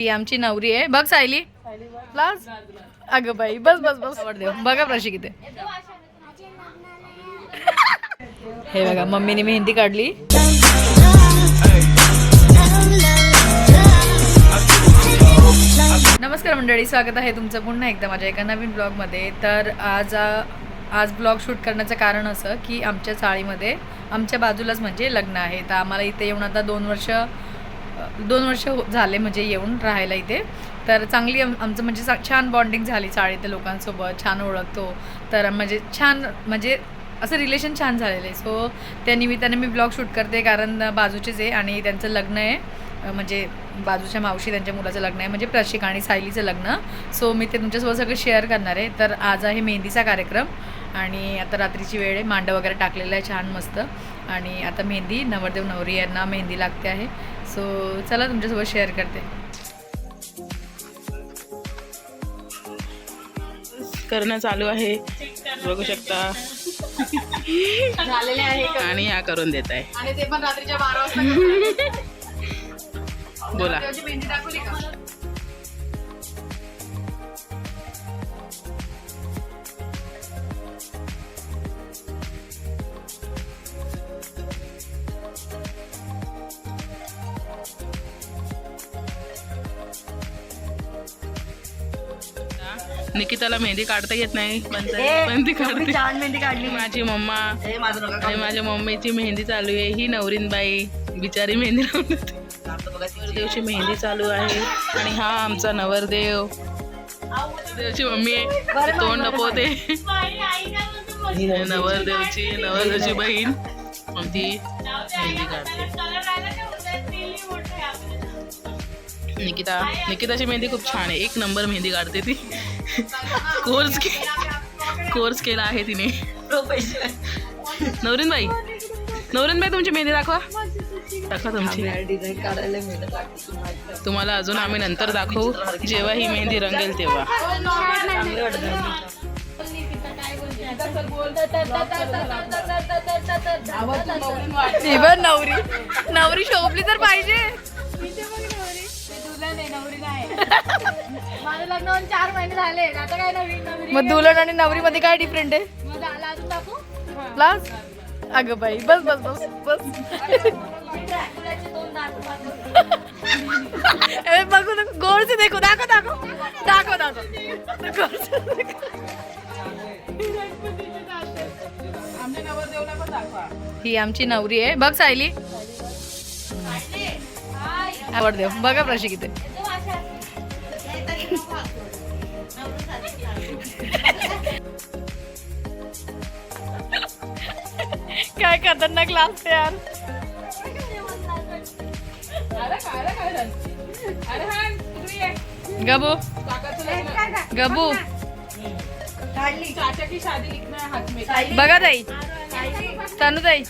ही आमची नवरी आहे. बघ सायली. प्लास अगं बाई बस बस बस. आवड देव बघा प्रशिक इथे हे बघा मम्मीने मेहंदी काढली. नमस्कार मंडळी स्वागत आहे तुमचं पुन्हा एकदा माझ्या एका नवीन ब्लॉगमध्ये. तर आज आज ब्लॉग शूट करण्याचं कारण असं की आमच्या चाळीमध्ये आमच्या बाजूलाच म्हणजे लग्न आहे. तर आम्हाला इथे येऊन आता दोन वर्ष दोन वर्ष हो- झाले म्हणजे येऊन राहायला इथे. तर चांगली आमचं म्हणजे छान बॉन्डिंग झाली चाळीतल्या लोकांसोबत छान ओळखतो. तर म्हणजे छान म्हणजे असं रिलेशन छान झालेलं आहे. सो त्या निमित्ताने मी ब्लॉग शूट करते कारण बाजूचेच आहे आणि त्यांचं लग्न आहे. म्हणजे बाजूच्या मावशी त्यांच्या मुलाचं लग्न आहे. म्हणजे प्रशिक आणि सायलीचं लग्न. सो मी ते तुमच्यासोबत सगळं शेअर करणार आहे. तर आज आहे मेहंदीचा कार्यक्रम. आणि आता रात्रीची वेळ आहे. मांडं वगैरे टाकलेलं आहे छान मस्त. आणि आता मेहंदी नवरदेव नवरी यांना मेहंदी लागते आहे. सो चला तुमच्यासोबत शेअर करते. करणं चालू आहे. बघू शकता. झालेले आहे. आणि हा करून देत आहे. आणि ते पण रात्रीच्या बारा वाजता बोला. निकिताला मेहंदी काढता येत नाही पण ती काढते. छान मेहंदी काढली माझी मम्मा. हे आणि माझ्या मम्मीची मेहंदी चालू आहे. ही नवरीनबाई बिचारी मेहंदी लावून. नवरदेवची मेहंदी चालू आहे. आणि हा आमचा नवरदेव. देवची मम्मी आहे. तोंड लपवते नवरदेवची नवरदेवची बहीण. मग ती मेहंदी काढते. निकिता निकिताची मेहंदी खूप छान आहे. एक नंबर मेहंदी काढते ती. कोर्स के कोर्स केला आहे तिने. प्रोफेशनल नवरीनबाई नवरीनबाई तुमची मेहंदी दाखवा. दाखवा तुमची. तुम्हाला. अजून आम्ही नंतर दाखवू. जेव्हा ही मेहंदी रंगेल तेव्हा. नवरी. नवरी शोभली तर पाहिजे. माझं लग्न होऊन चार महिने झाले. आता काय नवीन मग दुल्हन आणि नवरी मध्ये काय डिफरंट आहे? मग झालं अजून दाखवू? प्लास अगं बाई बस बस बस बस. बघू नको गोडचे देखो दाखव दाखव. दाखव दाखव. ही आमची नवरी आहे. बघ सायली. आवड देव. बघा प्रशिक इथे काय खतरनाक लागते यार. गबू. गबू. बघा ताई. तनु ताई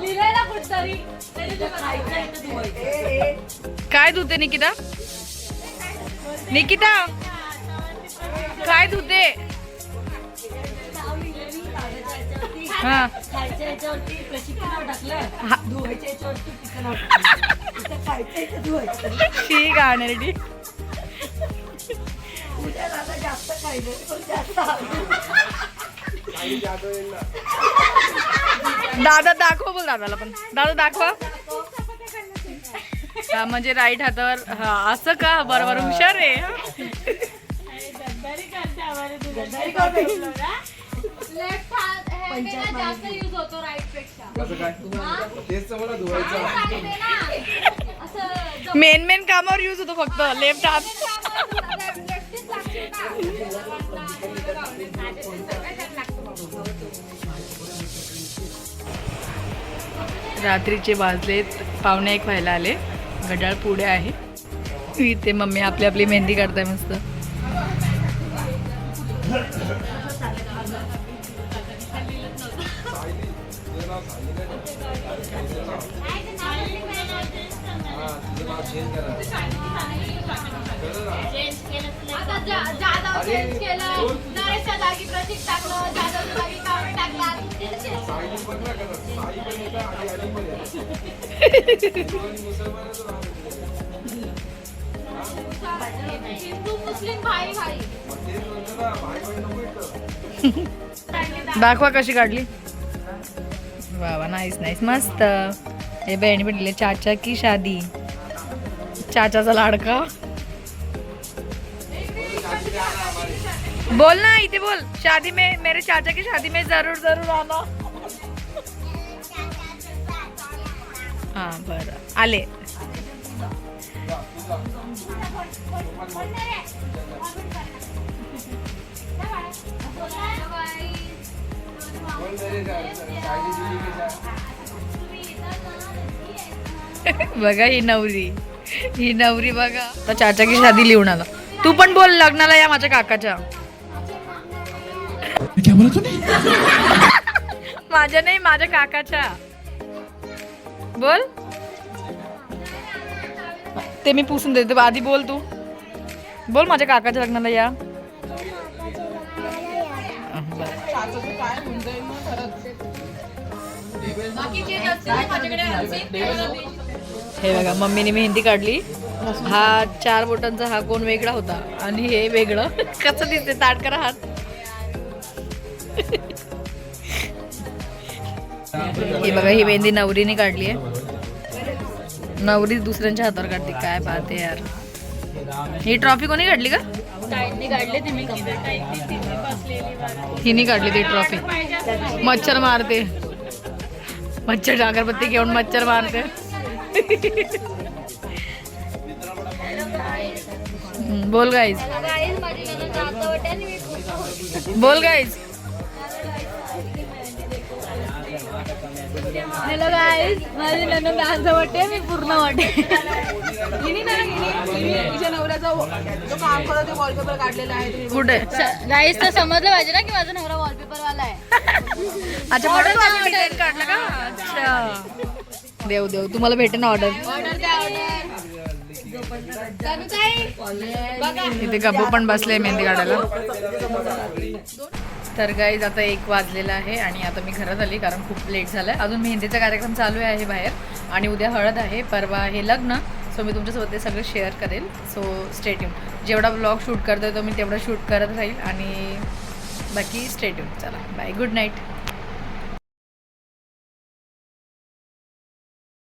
लिहिलंय ना कुठतरी काय धुते निकिता? निकिता? काय धुते? हा. ठीक आहे दादा दाखव बोल दादाला पण. दादा दाखवा. म्हणजे राईट हातावर हा असं का? बरोबर हुशार आहे. मेन मेन कामावर यूज होतो फक्त. लेफ्ट हात. रात्रीचे वाजलेत पावणे एक व्हायला आले. घड्याळ पुढे आहे. इथे मम्मी आपली आपली मेहंदी काढताय मस्त. चेंज केलं नरेशच्या जागी प्रतीक टाकलं जाधवच्या जागी कावळे हिंदू मुस्लिम भाई भाई. दाखवा कशी काढली. वा वा नाईस नाईस मस्त. हे बहिणी भेटले चाचा की शादी. चाचाचा लाडका. बोल ना इथे बोल. शादी में मेरे चाचा की शादी में जरूर जरूर आना. हा बरं. आले. बघा ही नवरी. ही नवरी बघा. तर चाचा की शादी लिहून आला. तू पण बोल लग्नाला या माझ्या काकाच्या. माझ्या नाही माझ्या काकाच्या. बोल. ते मी पुसून देते आधी बोल तू. बोल माझ्या काकाच्या लग्नाला या. हे बघा मम्मीने मेहंदी काढली. हा चार बोटांचा हा कोण वेगळा होता आणि हे वेगळं. कसं दिसते ताट करा हात. हे बघा ही मेहंदी नवरीने काढली आहे. नवरी दुसऱ्यांच्या हातावर काढते. काय पाहते यार. ही ट्रॉफी कोणी काढली का? हिने काढली ती ट्रॉफी. मच्छर मारते. मच्छर अगरबत्ती घेऊन मच्छर मारते. बोल गाईज बोल गाईज हॅलो गाईज माझी नंतर डान्स वाटते मी पूर्ण वाटते कुठे? गाईज तर समजलं पाहिजे ना की माझा नवरा वॉलपेपर वाला आहे. अच्छा म्हणून माझं डिझाईन काढलं का? अच्छा. देव देव तुम्हाला भेटेन ऑर्डर इथे गब्बू पण बसले मेहंदी काढायला. तर गाईज आता एक वाजलेला आहे आणि आता मी घरात आली कारण खूप लेट झालं अजून मेहंदीचा कार्यक्रम चालू आहे बाहेर आणि उद्या हळद आहे परवा हे लग्न. सो मी तुमच्यासोबत ते सगळं शेअर करेल. सो स्टेट्यून जेवढा ब्लॉग शूट करतोय तो मी तेवढा शूट करत राहील आणि बाकी स्टेट्यून चला बाय गुड नाईट